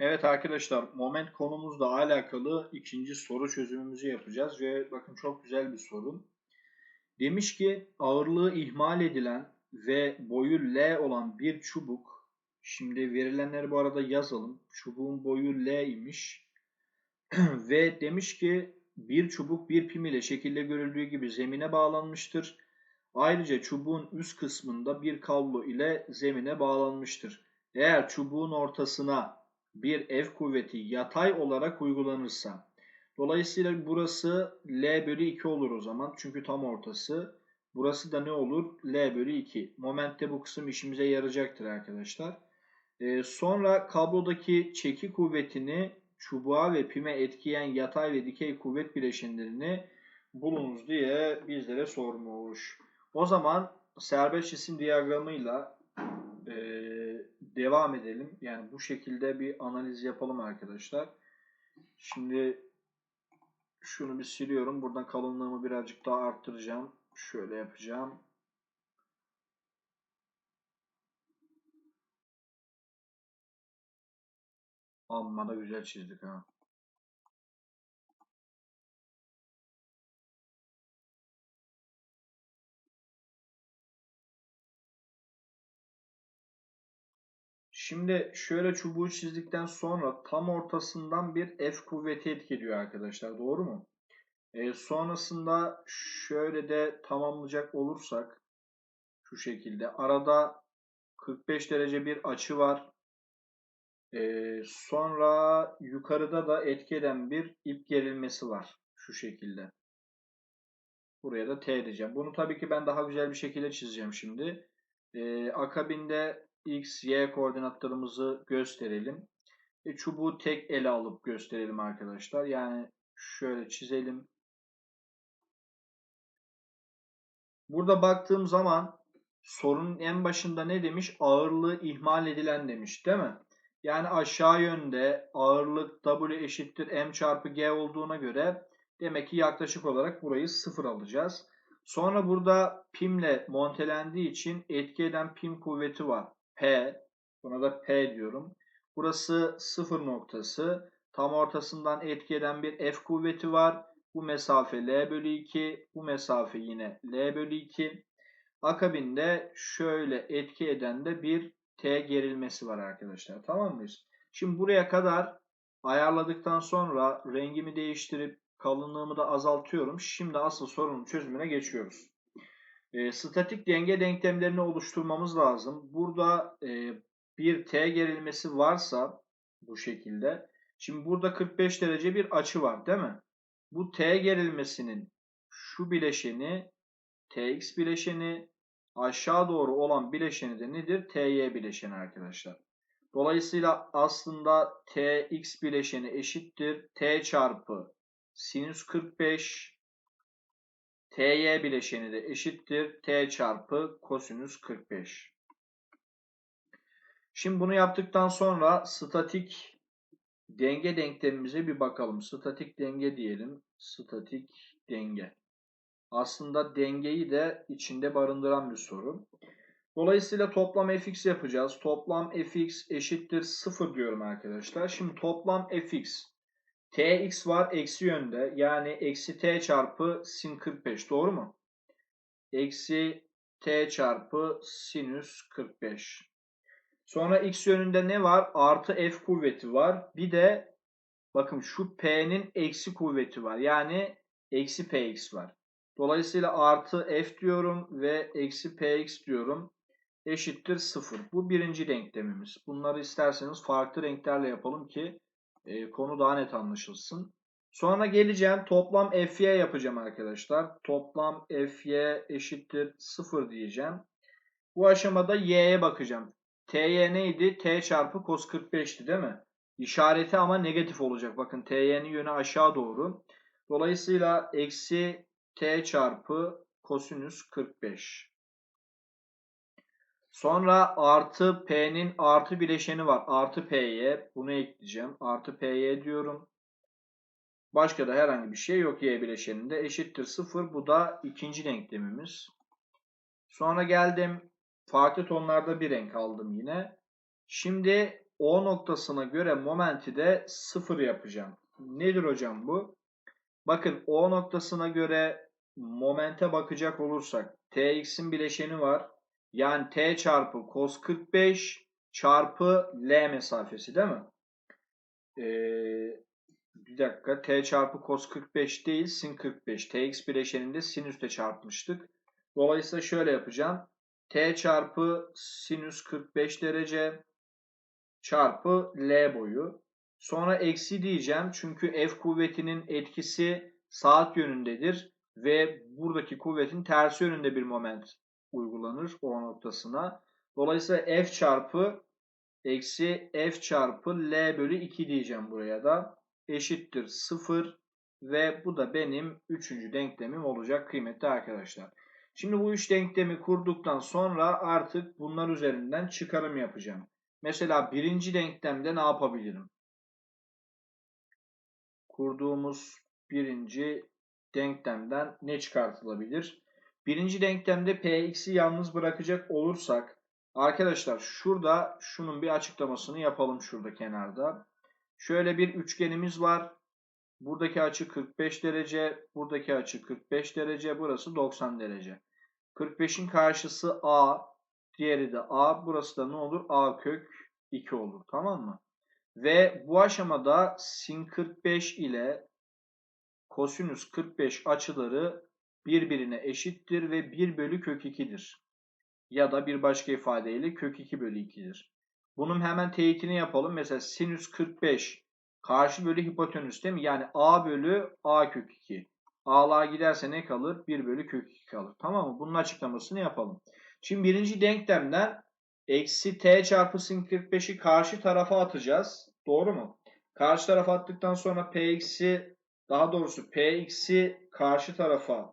Evet arkadaşlar moment konumuzla alakalı ikinci soru çözümümüzü yapacağız ve bakın çok güzel bir soru. Demiş ki ağırlığı ihmal edilen ve boyu L olan bir çubuk. Şimdi verilenleri bu arada yazalım. Çubuğun boyu L imiş. ve demiş ki bir çubuk bir pim ile şekilde görüldüğü gibi zemine bağlanmıştır. Ayrıca çubuğun üst kısmında bir kablo ile zemine bağlanmıştır. Eğer çubuğun ortasına bir F kuvveti yatay olarak uygulanırsa. Dolayısıyla burası L bölü 2 olur o zaman. Çünkü tam ortası. Burası da ne olur? L bölü 2. Momentte bu kısım işimize yarayacaktır arkadaşlar. Ee, sonra kablodaki çeki kuvvetini çubuğa ve pime etkileyen yatay ve dikey kuvvet bileşenlerini bulunuz diye bizlere sormuş. O zaman serbest cisim diyagramıyla devam edelim. Yani bu şekilde bir analiz yapalım arkadaşlar. Şimdi şunu bir siliyorum. Buradan kalınlığımı birazcık daha arttıracağım. Şöyle yapacağım. Amma da güzel çizdik ha. Şimdi şöyle çubuğu çizdikten sonra tam ortasından bir F kuvveti etkiliyor arkadaşlar. Doğru mu? E, sonrasında şöyle de tamamlayacak olursak şu şekilde. Arada 45 derece bir açı var. E, sonra yukarıda da etki eden bir ip gerilmesi var. Şu şekilde. Buraya da T diyeceğim. Bunu tabii ki ben daha güzel bir şekilde çizeceğim şimdi. E, akabinde x, y koordinatlarımızı gösterelim. E, çubuğu tek ele alıp gösterelim arkadaşlar. Yani şöyle çizelim. Burada baktığım zaman sorunun en başında ne demiş? Ağırlığı ihmal edilen demiş değil mi? Yani aşağı yönde ağırlık W eşittir M çarpı G olduğuna göre demek ki yaklaşık olarak burayı sıfır alacağız. Sonra burada pimle montelendiği için etki eden pim kuvveti var. P. Buna da P diyorum. Burası sıfır noktası. Tam ortasından etki eden bir F kuvveti var. Bu mesafe L bölü 2. Bu mesafe yine L bölü 2. Akabinde şöyle etki eden de bir T gerilmesi var arkadaşlar. Tamam mıyız? Şimdi buraya kadar ayarladıktan sonra rengimi değiştirip kalınlığımı da azaltıyorum. Şimdi asıl sorunun çözümüne geçiyoruz. E, statik denge denklemlerini oluşturmamız lazım. Burada e, bir T gerilmesi varsa bu şekilde. Şimdi burada 45 derece bir açı var değil mi? Bu T gerilmesinin şu bileşeni Tx bileşeni aşağı doğru olan bileşeni de nedir? Ty bileşeni arkadaşlar. Dolayısıyla aslında Tx bileşeni eşittir T çarpı sinüs 45 Ty bileşeni de eşittir T çarpı kosinüs 45. Şimdi bunu yaptıktan sonra statik denge denklemimize bir bakalım. Statik denge diyelim. Statik denge. Aslında dengeyi de içinde barındıran bir soru. Dolayısıyla toplam fx yapacağız. Toplam fx eşittir 0 diyorum arkadaşlar. Şimdi toplam fx Tx var eksi yönde. Yani eksi t çarpı sin 45. Doğru mu? Eksi t çarpı sinüs 45. Sonra x yönünde ne var? Artı f kuvveti var. Bir de bakın şu p'nin eksi kuvveti var. Yani eksi px var. Dolayısıyla artı f diyorum ve eksi px diyorum. Eşittir 0. Bu birinci denklemimiz. Bunları isterseniz farklı renklerle yapalım ki e, konu daha net anlaşılsın. Sonra geleceğim toplam fy yapacağım arkadaşlar. Toplam fy eşittir 0 diyeceğim. Bu aşamada y'ye bakacağım. ty neydi? t çarpı cos 45'ti değil mi? İşareti ama negatif olacak. Bakın ty'nin yönü aşağı doğru. Dolayısıyla eksi t çarpı kosinüs 45. Sonra artı P'nin artı bileşeni var. Artı P'ye bunu ekleyeceğim. Artı P'ye diyorum. Başka da herhangi bir şey yok Y bileşeninde. Eşittir 0. Bu da ikinci denklemimiz. Sonra geldim. Farklı tonlarda bir renk aldım yine. Şimdi O noktasına göre momenti de 0 yapacağım. Nedir hocam bu? Bakın O noktasına göre momente bakacak olursak Tx'in bileşeni var. Yani T çarpı cos 45 çarpı L mesafesi değil mi? Ee, bir dakika T çarpı cos 45 değil sin 45. Tx bileşeninde sinüste çarpmıştık. Dolayısıyla şöyle yapacağım. T çarpı sinüs 45 derece çarpı L boyu. Sonra eksi diyeceğim çünkü F kuvvetinin etkisi saat yönündedir ve buradaki kuvvetin tersi yönünde bir moment uygulanır o noktasına. Dolayısıyla F çarpı eksi F çarpı L bölü 2 diyeceğim buraya da eşittir 0 ve bu da benim üçüncü denklemim olacak kıymetli arkadaşlar. Şimdi bu üç denklemi kurduktan sonra artık bunlar üzerinden çıkarım yapacağım. Mesela birinci denklemde ne yapabilirim? Kurduğumuz birinci denklemden ne çıkartılabilir? Birinci denklemde px'i yalnız bırakacak olursak arkadaşlar şurada şunun bir açıklamasını yapalım şurada kenarda. Şöyle bir üçgenimiz var. Buradaki açı 45 derece, buradaki açı 45 derece, burası 90 derece. 45'in karşısı a, diğeri de a. Burası da ne olur? a kök 2 olur. Tamam mı? Ve bu aşamada sin 45 ile kosinüs 45 açıları birbirine eşittir ve 1 bölü kök 2'dir. Ya da bir başka ifadeyle kök 2 bölü 2'dir. Bunun hemen teyitini yapalım. Mesela sinüs 45 karşı bölü hipotenüs değil mi? Yani a bölü a kök 2. A'lığa giderse ne kalır? 1 bölü kök 2 kalır. Tamam mı? Bunun açıklamasını yapalım. Şimdi birinci denklemden eksi t çarpı sin 45'i karşı tarafa atacağız. Doğru mu? Karşı tarafa attıktan sonra p eksi daha doğrusu p eksi karşı tarafa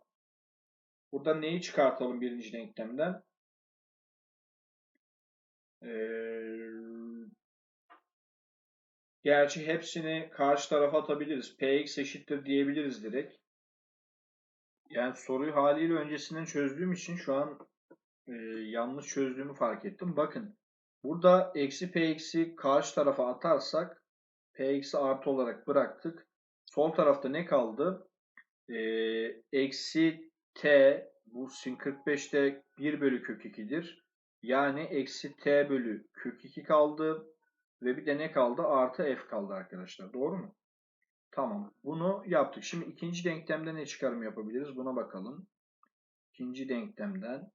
burada neyi çıkartalım birinci denklemden? Ee, gerçi hepsini karşı tarafa atabiliriz. px eşittir diyebiliriz direkt. Yani soruyu haliyle öncesinden çözdüğüm için şu an e, yanlış çözdüğümü fark ettim. Bakın burada eksi px'i karşı tarafa atarsak px'i artı olarak bıraktık. Sol tarafta ne kaldı? E, eksi t bu sin 45'te 1 bölü kök 2'dir. Yani eksi t bölü kök 2 kaldı. Ve bir de ne kaldı? Artı f kaldı arkadaşlar. Doğru mu? Tamam. Bunu yaptık. Şimdi ikinci denklemde ne çıkarım yapabiliriz? Buna bakalım. İkinci denklemden.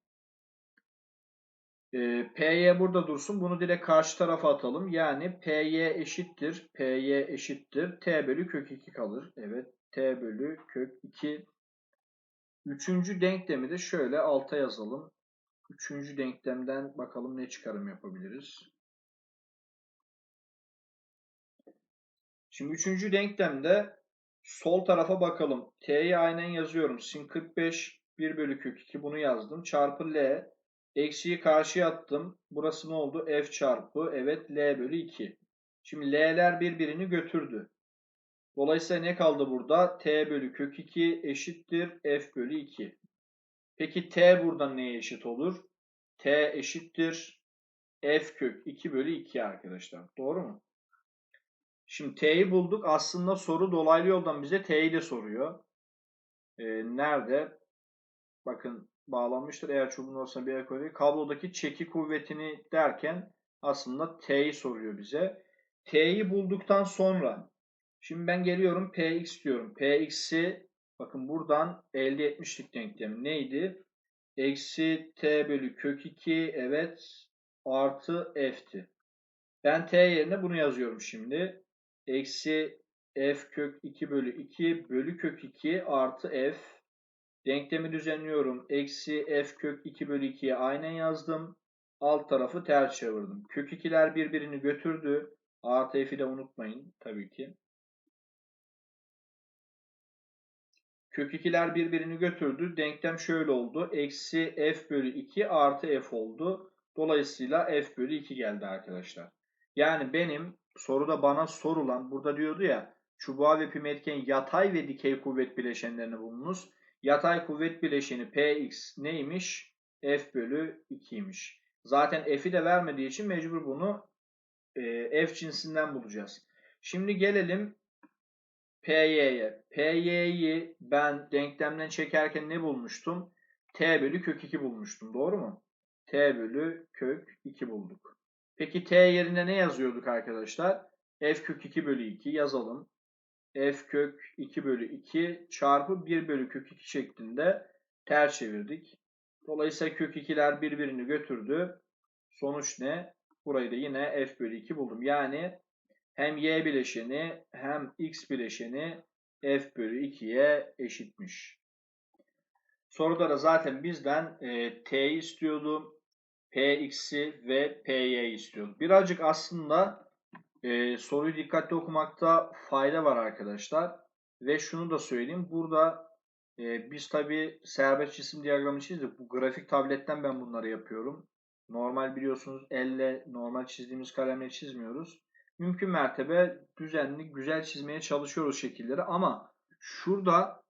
E, Py burada dursun. Bunu direkt karşı tarafa atalım. Yani Py eşittir. Py eşittir. T bölü kök 2 kalır. Evet. T bölü kök 2. Üçüncü denklemi de şöyle alta yazalım. Üçüncü denklemden bakalım ne çıkarım yapabiliriz. Şimdi üçüncü denklemde sol tarafa bakalım. T'yi aynen yazıyorum. Sin 45 1 bölü kök 2 bunu yazdım. Çarpı L. Eksiyi karşıya attım. Burası ne oldu? F çarpı evet L bölü 2. Şimdi L'ler birbirini götürdü. Dolayısıyla ne kaldı burada? T bölü kök 2 eşittir F bölü 2. Peki T buradan neye eşit olur? T eşittir F kök 2 bölü 2 arkadaşlar. Doğru mu? Şimdi T'yi bulduk. Aslında soru dolaylı yoldan bize T'yi de soruyor. Ee, nerede? Bakın bağlanmıştır. Eğer çubuğun olsa bir koyuyor. Kablodaki çeki kuvvetini derken aslında T'yi soruyor bize. T'yi bulduktan sonra şimdi ben geliyorum Px diyorum. Px'i bakın buradan elde etmiştik denklemi. Neydi? Eksi T bölü kök 2 evet artı F'ti. Ben T yerine bunu yazıyorum şimdi eksi f kök 2 bölü 2 bölü kök 2 artı f. Denklemi düzenliyorum. Eksi f kök 2 bölü 2'ye aynen yazdım. Alt tarafı ters çevirdim. Kök 2'ler birbirini götürdü. Artı f'i de unutmayın tabii ki. Kök 2'ler birbirini götürdü. Denklem şöyle oldu. Eksi f bölü 2 artı f oldu. Dolayısıyla f bölü 2 geldi arkadaşlar. Yani benim soruda bana sorulan burada diyordu ya çubuğa ve pim etken yatay ve dikey kuvvet bileşenlerini bulunuz. Yatay kuvvet bileşeni Px neymiş? F bölü 2'ymiş. Zaten F'i de vermediği için mecbur bunu e, f cinsinden bulacağız. Şimdi gelelim PY'ye. PY'yi ben denklemden çekerken ne bulmuştum? T bölü kök 2 bulmuştum. Doğru mu? T bölü kök 2 bulduk. Peki T yerine ne yazıyorduk arkadaşlar? F kök 2 bölü 2 yazalım. F kök 2 bölü 2 çarpı 1 bölü kök 2 şeklinde ters çevirdik. Dolayısıyla kök 2'ler birbirini götürdü. Sonuç ne? Burayı da yine f bölü 2 buldum. Yani hem y bileşeni hem x bileşeni f bölü 2'ye eşitmiş. Soruda da zaten bizden e, t'yi istiyordu. px'i ve p'yi istiyordu. Birazcık aslında e, soruyu dikkatli okumakta fayda var arkadaşlar. Ve şunu da söyleyeyim. Burada e, biz tabi serbest cisim diyagramı çizdik. Bu grafik tabletten ben bunları yapıyorum. Normal biliyorsunuz elle normal çizdiğimiz kalemle çizmiyoruz. Mümkün mertebe düzenli, güzel çizmeye çalışıyoruz şekilleri ama şurada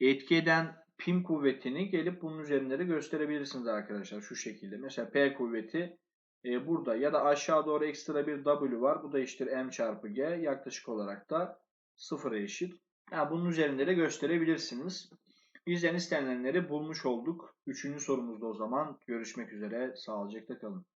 etki eden pim kuvvetini gelip bunun üzerinde de gösterebilirsiniz arkadaşlar şu şekilde. Mesela P kuvveti e, burada ya da aşağı doğru ekstra bir W var. Bu da eşittir M çarpı G. Yaklaşık olarak da sıfıra eşit. Yani bunun üzerinde de gösterebilirsiniz. Bizden istenilenleri bulmuş olduk. Üçüncü sorumuzda o zaman görüşmek üzere. Sağlıcakla kalın.